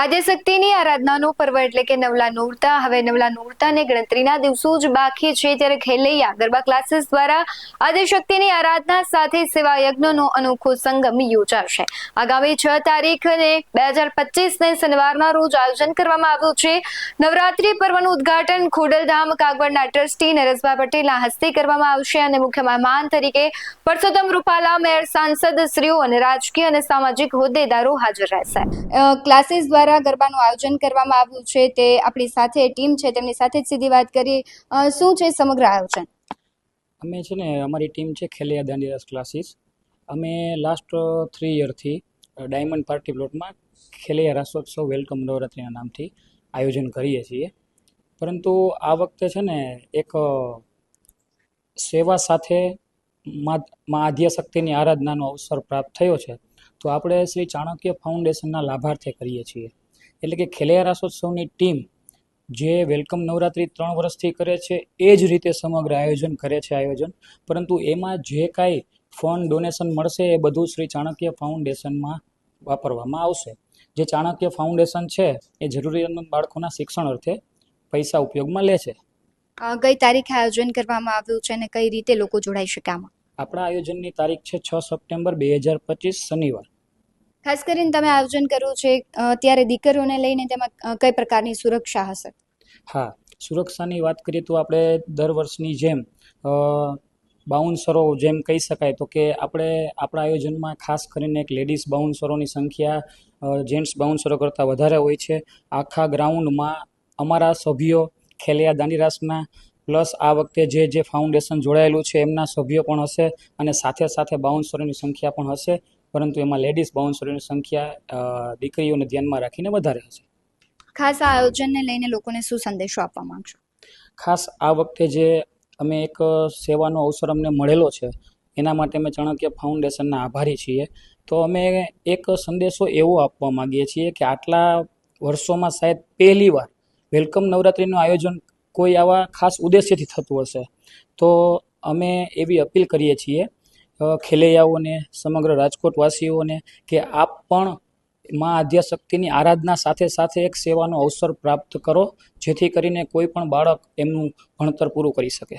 આદ્યશક્તિની આરાધનાનું પર્વ એટલે કે નવલા નોરતા. હવે નવલા નોરતાને ગણતરીના દિવસો જ બાકી છે ત્યારે ખેલૈયા ગરબા ક્લાસીસ દ્વારા આદ્યશક્તિની આરાધના સાથે સેવા યજ્ઞનો અનોખો સંગમ યોજાશે. આગામી છ તારીખ અને બે હજાર પચીસને શનિવારના રોજ આયોજન કરવામાં આવ્યું છે. નવરાત્રી પર્વનું ઉદ્ઘાટન ખોડલધામ કાગવડના ટ્રસ્ટી નરેશભાઈ પટેલના હસ્તે કરવામાં આવશે અને મુખ્ય મહેમાન તરીકે પરસોત્તમ રૂપાલા મેયર સાંસદ શ્રીઓ અને રાજકીય અને સામાજિક હોદ્દેદારો હાજર રહેશે. ક્લાસીસ દ્વારા ગરબાનું આયોજન કરવામાં આવ્યું છે. તે આપણી સાથે ટીમ છે. તેમની સાથે જ સીધી વાત કરી. શું છે સમગ્ર આયોજન? અમે છે ને, અમારી ટીમ છે ખેલૈયા દાંડીરાસ ક્લાસીસ. અમે લાસ્ટ થ્રી યરથી ડાયમંડ પાર્ટી પ્લોટમાં ખેલૈયા રાસોત્સવ વેલકમ નવરાત્રિના નામથી આયોજન કરીએ છીએ. પરંતુ આ વખતે છે ને, એક સેવા સાથે મા આદ્યશક્તિની આરાધનાનો અવસર પ્રાપ્ત થયો છે. તો આપણે શ્રી ચાણક્ય ફાઉન્ડેશનના લાભાર્થે કરીએ છીએ. એટલે કે ખેલૈયા રાસોત્સવની ટીમ જે વેલકમ નવરાત્રિ ત્રણ વર્ષથી કરે છે, એ જ રીતે સમગ્ર આયોજન કરે છે આયોજન. પરંતુ એમાં જે કાંઈ ફંડ ડોનેશન મળશે એ બધું શ્રી ચાણક્ય ફાઉન્ડેશનમાં વાપરવામાં આવશે. જે ચાણક્ય ફાઉન્ડેશન છે, એ જરૂરિયાતમંદ બાળકોના શિક્ષણ અર્થે પૈસા ઉપયોગમાં લે છે. કઈ તારીખે આયોજન કરવામાં આવ્યું છે અને કઈ રીતે લોકો જોડાઈ શકે આમાં? આપણા આયોજનની તારીખ છે છ સપ્ટેમ્બર બે હજાર પચીસ શનિવાર. ખાસ કરીને તમે આયોજન કર્યું છે ત્યારે દીકરીઓને લઈને તેમાં કઈ પ્રકારની સુરક્ષા હશે? હા સુરક્ષાની વાત કરીએ તો આપણે દર વર્ષની જેમ બાઉન્સરો જેમ કહી શકાય તો કે આપણે આપણા આયોજનમાં ખાસ કરીને એક લેડીઝ બાઉન્સરોની સંખ્યા જેન્ટ્સ બાઉન્સરો કરતાં વધારે હોય છે. આખા ગ્રાઉન્ડમાં અમારા સભ્યો ખેલિયા દાંડીરાસના પ્લસ આ વખતે જે જે ફાઉન્ડેશન જોડાયેલું છે એમના સભ્યો પણ હશે અને સાથે સાથે બાઉન્સરોની સંખ્યા પણ હશે પરંતુ એમાં લેડીઝ બાઉન્સરોની સંખ્યા દીકરીઓને ધ્યાનમાં રાખીને વધારે હશે. ખાસ આ આયોજનને લઈને લોકોને શું સંદેશો આપવા માંગશો? ખાસ આ વખતે જે અમે એક સેવાનો અવસર અમને મળેલો છે એના માટે અમે ચાણક્ય ફાઉન્ડેશનના આભારી છીએ. તો અમે એક સંદેશો એવો આપવા માંગીએ છીએ કે આટલા વર્ષોમાં શાયદ પહેલીવાર વેલકમ નવરાત્રિનું આયોજન કોઈ આવા ખાસ ઉદ્દેશ્યથી થતું હશે. તો અમે એવી અપીલ કરીએ છીએ ખેલૈયાઓને, સમગ્ર રાજકોટવાસીઓને કે આપ પણ માં આદ્યશક્તિની આરાધના સાથે સાથે એક સેવાનો અવસર પ્રાપ્ત કરો, જેથી કરીને કોઈ પણ બાળક એમનું ભણતર પૂરું કરી શકે.